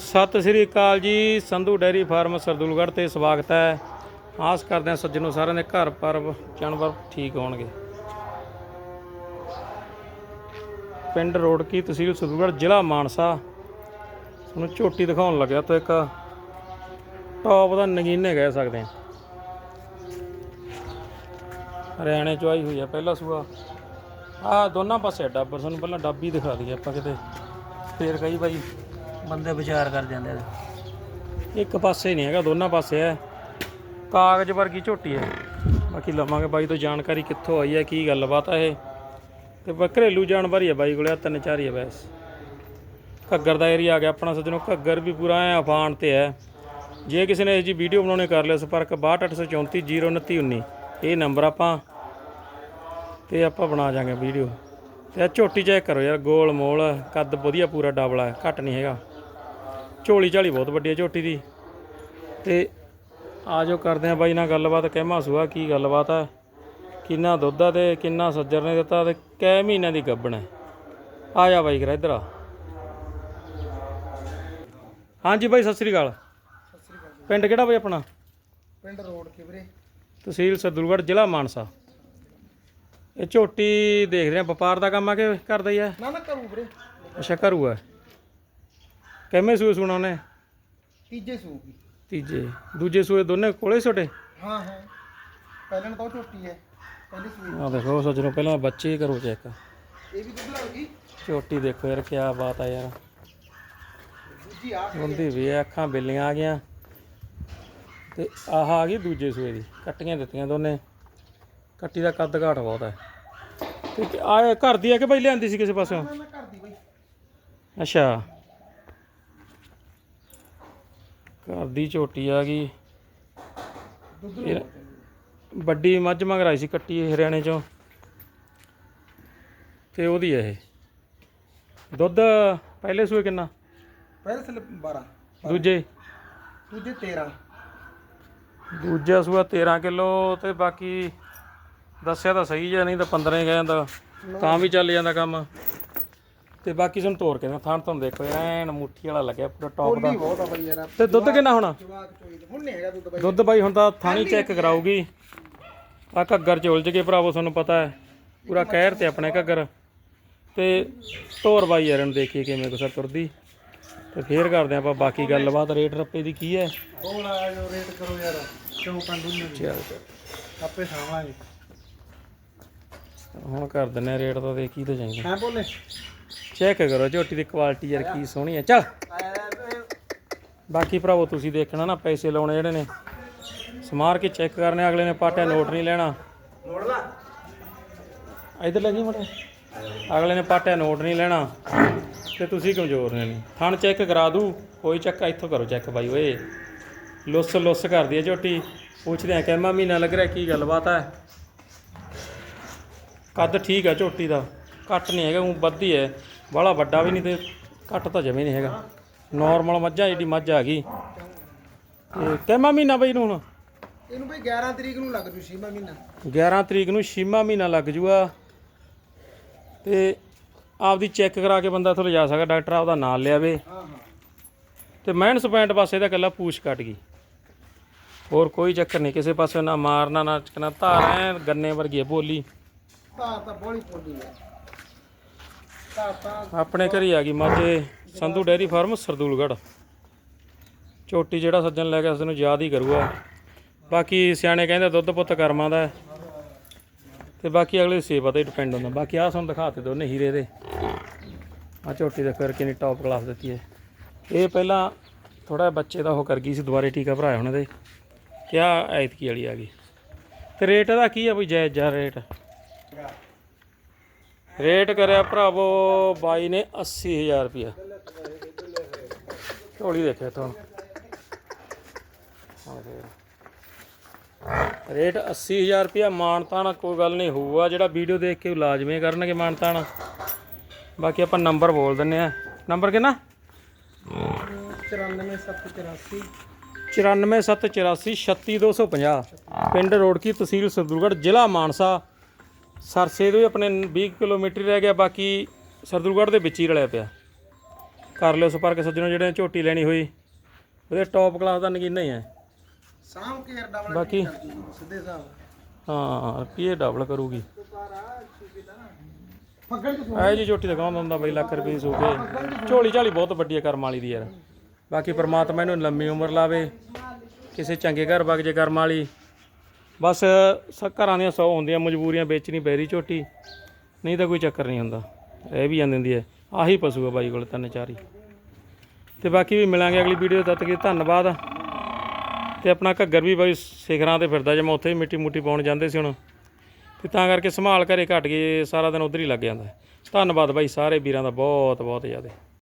ਸਤਿ ਸ੍ਰੀ ਅਕਾਲ ਜੀ, Sandhu dairy farm Sardulgarh ਤੇ ਸਵਾਗਤ ਹੈ। ਆਸ ਕਰਦੇ ਹਾਂ ਸੱਜਣੋ ਸਾਰਿਆਂ ਦੇ ਘਰ ਪਰ ਜਾਨਵਰ ਠੀਕ ਹੋਣਗੇ। ਪਿੰਡ ਰੋੜਕੀ ਤਹਿਸੀਲ ਸਰਦੂਲਗੜ੍ਹ, ਜ਼ਿਲ੍ਹਾ ਮਾਨਸਾ। ਤੁਹਾਨੂੰ ਝੋਟੀ ਦਿਖਾਉਣ ਲੱਗਿਆ ਤਾਂ ਇੱਕ ਟੌਪ ਦਾ ਨਗੀਨੇ ਕਹਿ ਸਕਦੇ ਹਾਂ। ਹਰਿਆਣੇ ਚੋਂ ਆਈ ਹੋਈ ਆ ਪਹਿਲਾ ਸੂਆ। ਆ ਦੋਨਾਂ ਪਾਸੇ ਡੱਬਰ ਤੁਹਾਨੂੰ ਪਹਿਲਾਂ ਡੱਬ ਹੀ ਦਿਖਾ ਦਈਏ ਆਪਾਂ ਕਿਤੇ। ਫੇਰ ਕਈ ਬਾਈ। ਬੰਦੇ ਵਿਚਾਰ ਕਰ ਜਾਂਦੇ ਆ। ਇੱਕ ਪਾਸੇ ਨਹੀਂ ਹੈਗਾ, ਦੋਨਾਂ ਪਾਸੇ ਹੈ। ਕਾਗਜ਼ ਵਰਗੀ ਝੋਟੀ ਹੈ। ਬਾਕੀ ਲਵਾਂਗੇ ਬਾਈ ਤੋਂ ਜਾਣਕਾਰੀ ਕਿੱਥੋਂ ਆਈ ਹੈ, ਕੀ ਗੱਲਬਾਤ ਹੈ ਇਹ। ਤੇ ਬ- ਘਰੇਲੂ ਜਾਨਵਰ ਹੀ ਹੈ ਬਾਈ ਕੋਲੇ, ਆਹ ਤਿੰਨ ਚਾਰ ਹੀ ਹੈ ਬਸ। ਘੱਗਰ ਦਾ ਏਰੀਆ ਆ ਗਿਆ ਆਪਣਾ ਸੱਜਣੋ, ਘੱਗਰ ਵੀ ਪੂਰਾ ਐ ਅਫਾਨ ਤੇ ਹੈ। ਜੇ ਕਿਸੇ ਨੇ ਇਹ ਜੀ ਵੀਡੀਓ ਬਣਾਉਣੀ ਕਰ ਲਿਆ, ਸੰਪਰਕ 6284402919 ਇਹ ਨੰਬਰ ਆਪਾਂ, ਤੇ ਆਪਾਂ ਬਣਾ ਜਾਾਂਗੇ ਵੀਡੀਓ। ਤੇ ਆ ਝੋਟੀ ਚੈੱਕ ਕਰੋ ਯਾਰ, ਗੋਲ ਮੋਲ, ਕੱਦ ਵਧੀਆ ਪੂਰਾ ਡਬਲ ਹੈ, ਘੱਟ ਨਹੀਂ ਹੈਗਾ। ਝੋਲੀ ਝਾਲੀ ਬਹੁਤ ਵੱਡੀ ਹੈ ਝੋਟੀ ਦੀ। ਤੇ ਆਜੋ ਕਰਦੇ ਆ ਬਾਈ ਨਾਲ ਗੱਲਬਾਤ ਕਹਿਮਾ ਸੁਆ ਕੀ ਗੱਲਬਾਤ ਹੈ ਕਿੰਨਾ ਦੁੱਧ ਆ ਤੇ ਕਿੰਨਾ ਸੱਜਰ ਨੇ ਦਿੱਤਾ ਤੇ ਕੈ ਮਹੀਨਿਆਂ ਦੀ ਗੱਬਣ ਹੈ। ਆ ਜਾ ਬਾਈ ਕਰਾ ਇੱਧਰ ਆ। ਹਾਂਜੀ ਬਾਈ ਸਤਿ ਸ੍ਰੀ ਅਕਾਲ। ਸਤਿ ਸ੍ਰੀ ਅਕਾਲ ਜੀ ਪਿੰਡ ਕਿਹੜਾ ਬਾਈ ਆਪਣਾ? ਪਿੰਡ ਰੋਡ ਕੇ ਵੀਰੇ। ਤਹਿਸੀਲ ਸਰਦੂਲਗੜ੍ਹ ਜ਼ਿਲ੍ਹਾ ਮਾਨਸਾ। ਇਹ ਝੋਟੀ ਦੇਖ ਰਹੇ ਆ ਵਪਾਰ ਦਾ ਕੰਮ ਆ ਕਿ ਕਰਦਾ ਹੀ ਹੈ ਨਾ ਨਾ ਕਰੂ ਵੀਰੇ। ਅੱਛਾ ਘਰੂ ਹੈ ਕਿਵੇਂ ਸੂਏ ਸੁਣਾ ਉਹਨੇ? ਤੀਜੇ ਸੂਗੀ ਤੀਜੇ। ਦੂਜੇ ਸੂਏ ਦੋਨੇ ਕੋਲੇ ਛੋਟੇ? ਹਾਂ ਹਾਂ। ਪਹਿਲਾਂ ਤਾਂ ਉਹ ਝੋਟੀ ਹੈ। ਪਹਿਲੇ ਸੂਈ ਆ ਦੇਖੋ ਸੱਜਣੋ ਪਹਿਲਾਂ ਬੱਚੇ ਕਰੋ ਚੈੱਕ ਇਹ ਵੀ ਦੁੱਧ ਲੱਗੀ ਝੋਟੀ ਦੇਖੋ ਯਾਰ ਕੀ ਬਾਤ ਆ ਯਾਰ। ਦੂਜੀ ਆ ਹੁੰਦੀ ਵੀ ਆ, ਅੱਖਾਂ ਬਿੱਲੀਆਂ ਆ ਗਈਆਂ। ਤੇ ਆਹ ਆ ਗਈ ਦੂਜੇ ਸੂਏ ਦੀ। ਕੱਟੀਆਂ ਦਿੱਤੀਆਂ ਦੋਨੇ। ਕੱਟੀ ਦਾ ਕੱਦ ਘਾਟ ਬਹੁਤ ਹੈ। ਤੇ ਆ ਘਰ ਦੀ ਆ ਕਿ ਬਈ ਲਿਆਂਦੀ ਸੀ ਕਿਸੇ ਨਾ ਨਾ ਕਰਦੀ ਬਈ। ਅੱਛਾ। ਘਰ ਦੀ ਝੋਟੀ ਆ ਗਈ। ਇਹ ਵੱਡੀ ਮੱਝ ਮੰਗਰਾਈ ਸੀ ਕੱਟੀ ਹਰਿਆਣੇ ਚੋਂ। ਤੇ ਉਹਦੀ ਹੈ ਇਹ। ਦੁੱਧ ਪਹਿਲੇ ਸੂਏ ਕਿੰਨਾ? ਪਹਿਲੇ ਸਲ 12 ਦੂਜੇ? ਦੂਜੇ 13 ਦੂਜਾ ਸੂਆ 13 ਕਿਲੋ ਤੇ ਬਾਕੀ ਦੱਸਿਆ ਤਾਂ ਸਹੀ ਜਿਹਾ ਨਹੀਂ ਤਾਂ 15 ਹੀ ਕਹਿੰਦਾ ਤਾਂ ਵੀ ਚੱਲ ਜਾਂਦਾ ਕੰਮ। ਤੇ ਬਾਕੀ ਤੁਹਾਨੂੰ ਤੋਰ ਕੇ ਨਾ ਥਾਣ ਤੁਹਾਨੂੰ ਦੇਖੋ ਐਨ ਮੁੱਠੀ ਵਾਲਾ ਲੱਗਿਆ ਪੂਰਾ ਟੌਪ ਦਾ। ਬੋਲੀ ਬਹੁਤ ਆ ਬਈ ਯਾਰ। ਤੇ ਦੁੱਧ ਕਿੰਨਾ ਹੋਣਾ? ਜਵਾਕ ਚੋਈ ਦੇ। ਹੁਣ ਨਹੀਂ ਹੈਗਾ ਦੁੱਧ ਬਈ। ਦੁੱਧ ਬਾਈ ਹੁਣ ਤਾਂ ਥਾਣੀ ਚੈੱਕ ਕਰਾਊਗੀ। ਆ ਘੱਗਰ ਚ ਉਲਝ ਕੇ ਭਰਾਵੋ ਤੁਹਾਨੂੰ ਪਤਾ ਹੈ। ਪੂਰਾ ਕਹਿਰ ਤੇ ਆਪਣੇ ਘੱਗਰ। ਤੇ ਤੋਰ ਬਾਈ ਯਾਰ ਨੂੰ ਦੇਖੀਏ ਕਿਵੇਂ ਕੁਸਾ ਤੁਰਦੀ। ਤੇ ਫੇਰ ਕਰਦੇ ਆਪਾਂ ਬਾਕੀ ਗੱਲਬਾਤ। ਰੇਟ ਰੱਪੇ ਦੀ ਕੀ ਹੈ? ਬੋਲ ਆ ਜੋ ਰੇਟ ਕਰੋ ਯਾਰ। ਕਿਉਂ ਕੰਡੂ ਨਹੀਂ? ਚੱਲ। ਚੱਲ। ਆਪੇ ਸਾਂਭਾਂਗੇ। ਹੁਣ ਕਰ ਦਿੰਨੇ ਰੇਟ ਤਾਂ ਦੇ ਕੀ ਤਾਂ ਚਾਹੀਦਾ ਹੈ ਬੋਲੇ? ਚੈੱਕ ਕਰੋ ਝੋਟੀ ਦੀ ਕੁਆਲਿਟੀ ਯਾਰ ਕੀ ਸੋਹਣੀ ਹੈ ਚੱਲ। ਬਾਕੀ ਭਰਾਵੋ, ਤੁਸੀਂ ਦੇਖਣਾ ਨਾ, ਪੈਸੇ ਲਾਉਣੇ ਜਿਹੜੇ ਨੇ। ਸਮਾਰ ਕੇ ਚੈੱਕ ਕਰਨੇ, ਅਗਲੇ ਨੇ ਪਾਟਿਆ ਨੋਟ ਨਹੀਂ ਲੈਣਾ। ਮੋੜ ਲਾ ਇਧਰ ਲੱਗੀ ਮਟੇ ਅਗਲੇ ਨੇ ਪਾਟਿਆ ਨੋਟ ਨਹੀਂ ਲੈਣਾ। ਤੇ ਤੁਸੀਂ ਕਮਜ਼ੋਰ ਨੇ। ਨਹੀਂ ਥਣ ਚੈੱਕ ਕਰਾ ਦੂ। ਕੋਈ ਚੱਕ ਇੱਥੋਂ ਕਰੋ ਚੈੱਕ ਬਾਈ ਓਏ। ਲੁੱਸ ਲੁੱਸ ਕਰਦੀ ਹੈ ਝੋਟੀ। ਪੁੱਛਦੇ ਆ ਕਹਿਮਾ ਮਹੀਨਾ ਲੱਗ ਰਿਹਾ, ਕੀ ਗੱਲਬਾਤ ਹੈ ਕੱਦ ਠੀਕ ਆ ਝੋਟੀ ਦਾ। ਘੱਟ ਨਹੀਂ ਹੈਗਾ ਉਹ ਵੱਧੀ ਹੈ। ਬਾਹਲਾ ਵੱਡਾ ਵੀ ਨਹੀਂ ਤੇ ਘੱਟ ਤਾਂ ਜਮੇ ਨਹੀਂ ਹੈਗਾ। ਨਾਰਮਲ ਮੱਝਾਂ ਜਿਹੜੀ ਮੱਝ ਆ ਗਈ। ਤੇ ਕਹਿਮਾ ਮਹੀਨਾ ਬਈ ਨੂੰ ਹੁਣ? ਇਹਨੂੰ ਬਈ 11 ਤਰੀਕ ਨੂੰ ਲੱਗ ਜੂ ਛੇਵਾਂ ਮਹੀਨਾ। 11 ਤਰੀਕ ਨੂੰ ਛੇਵਾਂ ਮਹੀਨਾ ਲੱਗ ਜੂਗਾ। ਤੇ ਆਪਦੀ ਚੈੱਕ ਕਰਾ ਕੇ ਬੰਦਾ ਇੱਥੋਂ ਲਿਜਾ ਸਕਦਾ ਡਾਕਟਰ ਆਪਦਾ ਨਾਮ ਲਿਆਵੇ। ਹਾਂ ਹਾਂ। ਤੇ ਮੈਨ ਸਪੈਂਟ ਪਾਸੇ ਦਾ ਇਕੱਲਾ ਪੂਛ ਕੱਟ ਗਈ। ਹੋਰ ਕੋਈ ਚੱਕਰ ਨਹੀਂ ਕਿਸੇ ਪਾਸੇ ਨਾ ਮਾਰਨਾ ਨਾ ਚਕਣਾ। ਧਾਰ ਐ ਗੰਨੇ ਵਰਗੀ ਬੋਲੀ। ਧਾਰ ਤਾਂ ਬੋਲੀ ਪੋਲੀ ਹੈ ਆਪਣੇ ਘਰ ਹੀ ਆ ਗਈ ਮਾਝੇ ਸੰਧੂ ਡੈਰੀ ਫਾਰਮ, ਸਰਦੂਲਗੜ੍ਹ। ਝੋਟੀ ਜਿਹੜਾ ਸੱਜਣ ਲੈ ਕੇ ਉਸ ਨੂੰ ਯਾਦ ਹੀ ਕਰੂਗਾ। ਬਾਕੀ ਸਿਆਣੇ ਕਹਿੰਦੇ ਦੁੱਧ ਪੁੱਤ ਕਰਮਾਂ ਦਾ ਹੈ। ਤੇ ਬਾਕੀ ਅਗਲੇ ਸੇਵਾ ਤੇ ਡਿਪੈਂਡ ਹੁੰਦਾ। ਬਾਕੀ ਆਹ ਤੁਹਾਨੂੰ ਦਿਖਾਤੇ ਦੋਨੇ ਹੀਰੇ ਦੇ। ਆ ਝੋਟੀ ਦੇ ਫਿਰ ਕਿੰਨੀ ਟੌਪ ਕਲਾਸ ਦਿੱਤੀ ਹੈ। ਇਹ ਪਹਿਲਾਂ ਥੋੜਾ ਬੱਚੇ ਦਾ ਉਹ ਕਰ ਗਈ ਸੀ, ਦੁਬਾਰੇ ਟੀਕਾ ਭਰਾਇਆ ਉਹਨਾਂ ਦੇ। ਕਿਆ ਐਤਕੀ ਵਾਲੀ ਆ ਗਈ। ਤੇ ਰੇਟ ਇਹਦਾ ਕੀ ਆ ਬਈ ਜਾਇਜ਼ ਜਾ ਰੇਟ ਰੇਟ ਕਰਿਆ ਭਰਾਵੋ ਬਾਈ ਨੇ 80000 ਰੁਪਇਆ। ਝੋਲੀ ਦੇਖਿਆ ਤੁਹਾਨੂੰ ਰੇਟ 80000 ਰੁਪਇਆ ਮਾਨਤਾਣਾ ਕੋਈ ਗੱਲ ਨਹੀਂ ਹੋਊਗਾ। ਜਿਹੜਾ ਵੀਡੀਓ ਦੇਖ ਕੇ ਉਹ ਲਾਜ਼ਮੀ ਕਰਨਗੇ ਮਾਨਤਾਣਾ ਬਾਕੀ ਆਪਾਂ ਨੰਬਰ ਬੋਲ ਦਿੰਨੇ ਆ। ਨੰਬਰ ਕਿੰਨਾ? 94784 94784 36250 ਪਿੰਡ ਰੋੜਕੀ ਤਹਿਸੀਲ ਸਰਦੂਲਗੜ੍ਹ ਜ਼ਿਲ੍ਹਾ ਮਾਨਸਾ। ਸਰਸੇ ਤੋਂ ਵੀ ਆਪਣੇ 20 ਕਿਲੋਮੀਟਰ ਹੀ ਰਹਿ ਗਿਆ ਬਾਕੀ ਸਰਦੂਲਗੜ੍ਹ ਦੇ ਵਿੱਚ ਹੀ ਰਲਿਆ ਪਿਆ। ਕਰ ਲਿਓ ਸੰਪਰਕ ਸੱਜਣੋ ਜਿਹੜੇ ਝੋਟੀ ਲੈਣੀ ਹੋਈ ਉਹਦੇ ਟੌਪ ਕਲਾਸ ਦਾ ਨਗੀਨਾ ਹੀ ਹੈ। ਸਾਮ ਕੇਅਰ ਡਬਲ ਬਾਕੀ ਸਿੱਧੇ ਹਿਸਾਬ ਹਾਂ ਰੁਪਏ ਡਬਲ ਕਰੂਗੀ। ਐ ਜੀ ਝੋਟੀ ਦਾ ਦਿੰਦਾ ਬਈ ਲੱਖ ਰੁਪਏ ਸੂ ਕੇ ਝੋਲੀ ਝਾਲੀ ਬਹੁਤ ਵੱਡੀ ਹੈ ਕਰਮ ਵਾਲੀ ਦੀ ਯਾਰ। ਬਾਕੀ ਪ੍ਰਮਾਤਮਾ ਇਹਨੂੰ ਲੰਮੀ ਉਮਰ ਲਾਵੇ ਕਿਸੇ ਚੰਗੇ ਘਰ ਵਗ ਜੇ ਕਰਮ ਵਾਲੀ। ਬਸ ਸ ਘਰਾਂ ਦੀਆਂ ਸੌ ਹੁੰਦੀਆਂ, ਮਜਬੂਰੀਆਂ ਵੇਚਣੀ ਪੈਰੀ ਝੋਟੀ। ਨਹੀਂ ਤਾਂ ਕੋਈ ਚੱਕਰ ਨਹੀਂ ਹੁੰਦਾ। ਇਹ ਵੀ ਜਾਂਦੀ ਹੁੰਦੀ ਹੈ। ਆਹੀ ਪਸ਼ੂ ਆ ਬਾਈ ਕੋਲ, ਤਿੰਨ ਚਾਰ ਹੀ। ਤੇ ਬਾਕੀ ਵੀ ਮਿਲਾਂਗੇ ਅਗਲੀ ਵੀਡੀਓ ਤੱਕ। ਕਿ ਧੰਨਵਾਦ। ਤੇ ਆਪਣਾ ਘੱਗਰ ਵੀ ਬਾਈ ਸਿਖਰਾਂ ਤੇ ਫਿਰਦਾ, ਜੇ ਉੱਥੇ ਵੀ ਮਿੱਟੀ ਮੁੱਟੀ ਪਾਉਣ ਜਾਂਦੇ ਸੀ ਹੁਣ। ਤੇ ਤਾਂ ਕਰਕੇ ਸੰਭਾਲ ਘਰੇ ਘਟ ਗਏ ਸਾਰਾ ਦਿਨ ਉਧਰ ਹੀ ਲੱਗ ਜਾਂਦਾ। ਧੰਨਵਾਦ ਬਾਈ, ਸਾਰੇ ਵੀਰਾਂ ਦਾ ਬਹੁਤ ਬਹੁਤ ਜ਼ਿਆਦਾ।